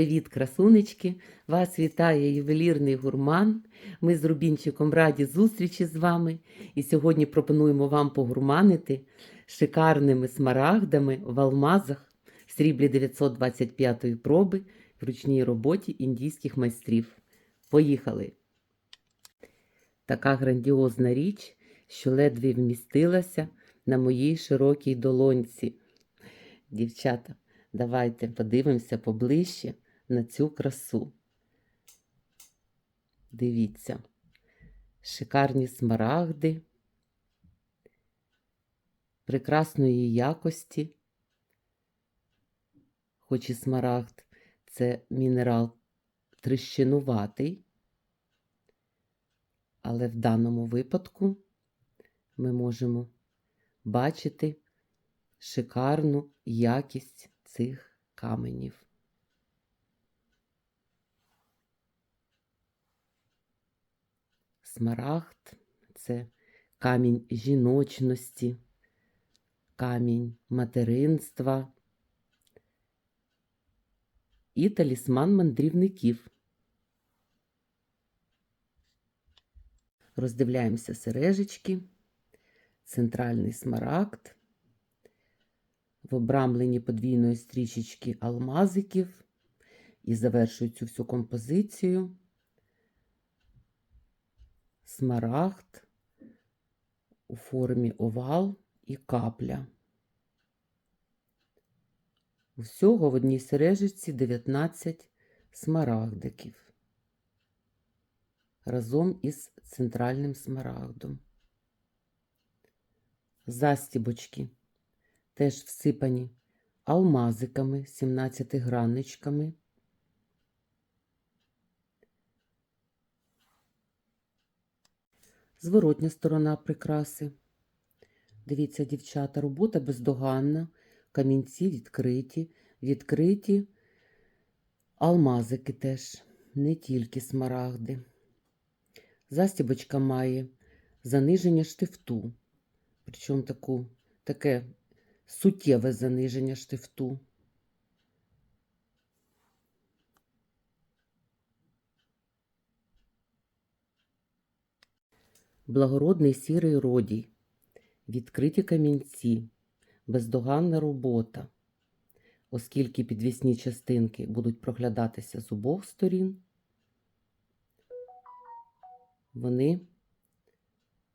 Привіт, красунечки! Вас вітає ювелірний гурман. Ми з Рубінчиком раді зустрічі з вами. І сьогодні пропонуємо вам погурманити шикарними смарагдами в алмазах в сріблі 925-ї проби в ручній роботі індійських майстрів. Поїхали! Така грандіозна річ, що ледве вмістилася на моїй широкій долонці. Дівчата, давайте подивимося поближче на цю красу. Дивіться, шикарні смарагди, прекрасної якості, хоч і смарагд це мінерал тріщинуватий, але в даному випадку ми можемо бачити шикарну якість цих каменів. Смарагд. Це камінь жіночності, камінь материнства і талісман мандрівників. Роздивляємося сережечки, центральний смарагд, в обрамленні подвійної стрічечки алмазиків. І завершую цю всю композицію смарагд у формі овал і капля. Усього в одній сережечці 19 смарагдиків разом із центральним смарагдом. Застібочки теж всипані алмазиками, 17 граничками. Зворотня сторона прикраси. Дивіться, дівчата, робота бездоганна, камінці відкриті, відкриті алмазики теж, не тільки смарагди. Застібочка має заниження штифту, причому таку, таке суттєве заниження штифту. Благородний сірий родій, відкриті камінці, бездоганна робота, оскільки підвісні частинки будуть проглядатися з обох сторін, вони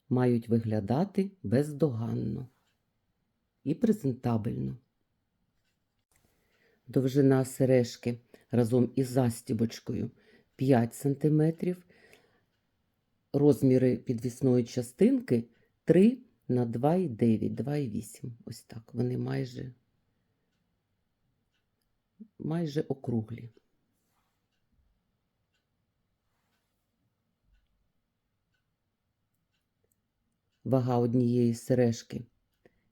мають виглядати бездоганно і презентабельно. Довжина сережки разом із застібочкою 5 см, розміри підвісної частинки 3 на 2,9, 2,8. Ось так. Вони майже, майже округлі. Вага однієї сережки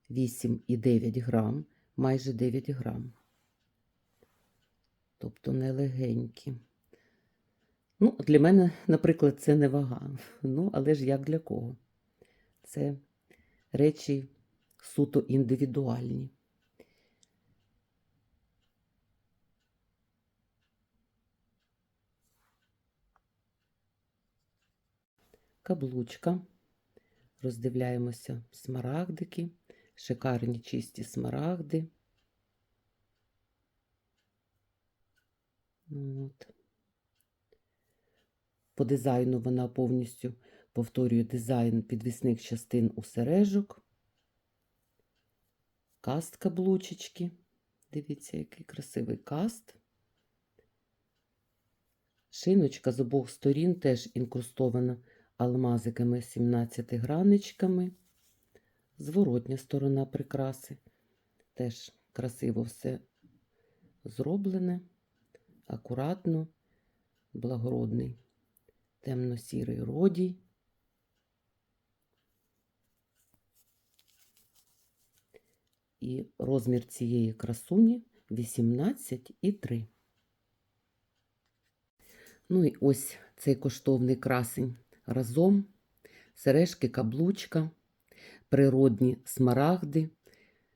8,9 грам, майже 9 грам. Тобто нелегенькі. Ну, для мене, наприклад, це не вага. Ну, але ж як для кого? Це речі суто індивідуальні. Каблучка. Роздивляємося смарагдики, шикарні чисті смарагди. От. По дизайну вона повністю повторює дизайн підвісних частин у сережок. Каст каблучечки. Дивіться, який красивий каст. Шиночка з обох сторін теж інкрустована алмазиками 17 граничками. Зворотня сторона прикраси. Теж красиво все зроблене, акуратно, благородний темно-сірий родій. І розмір цієї красуні 18,3. Ну і ось цей коштовний красень разом, сережки, каблучка, природні смарагди,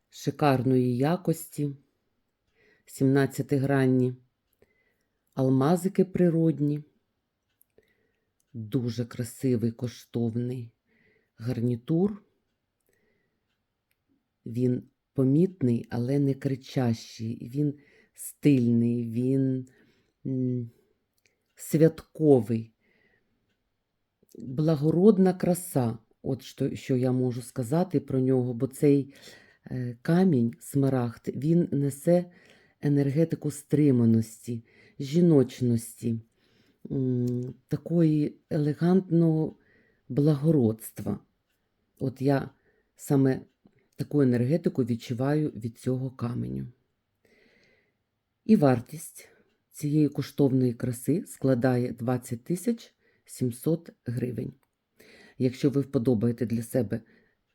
шикарної якості, 17-гранні алмазики природні. Дуже красивий коштовний гарнітур. Він помітний, але не кричащий. Він стильний, він святковий. Благородна краса. От що, що я можу сказати про нього, бо цей е, камінь, смарагд, він несе енергетику стриманості, жіночності, такої елегантного благородства. От я саме таку енергетику відчуваю від цього каменю. І вартість цієї коштовної краси складає 20 тисяч 700 гривень. Якщо ви вподобаєте для себе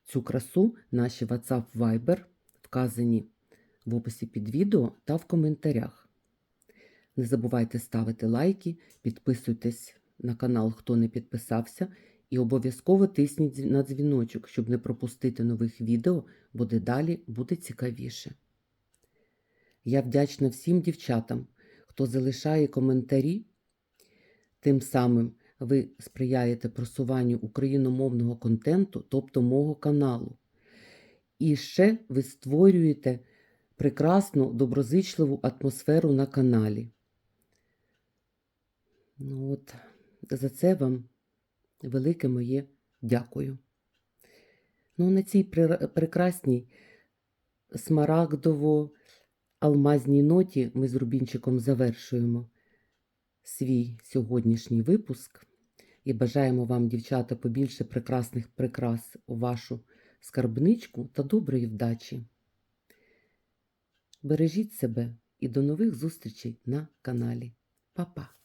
цю красу, наші WhatsApp Viber вказані в описі під відео та в коментарях. Не забувайте ставити лайки, підписуйтесь на канал, хто не підписався, і обов'язково тисніть на дзвіночок, щоб не пропустити нових відео, бо дедалі буде цікавіше. Я вдячна всім дівчатам, хто залишає коментарі. Тим самим ви сприяєте просуванню україномовного контенту, тобто мого каналу. І ще ви створюєте прекрасну, доброзичливу атмосферу на каналі. Ну от, за це вам велике моє дякую. Ну, на цій пре- прекрасній смарагдово-алмазній ноті ми з Рубінчиком завершуємо свій сьогоднішній випуск і бажаємо вам, дівчата, побільше прекрасних прикрас у вашу скарбничку та доброї вдачі. Бережіть себе і до нових зустрічей на каналі. Па-па!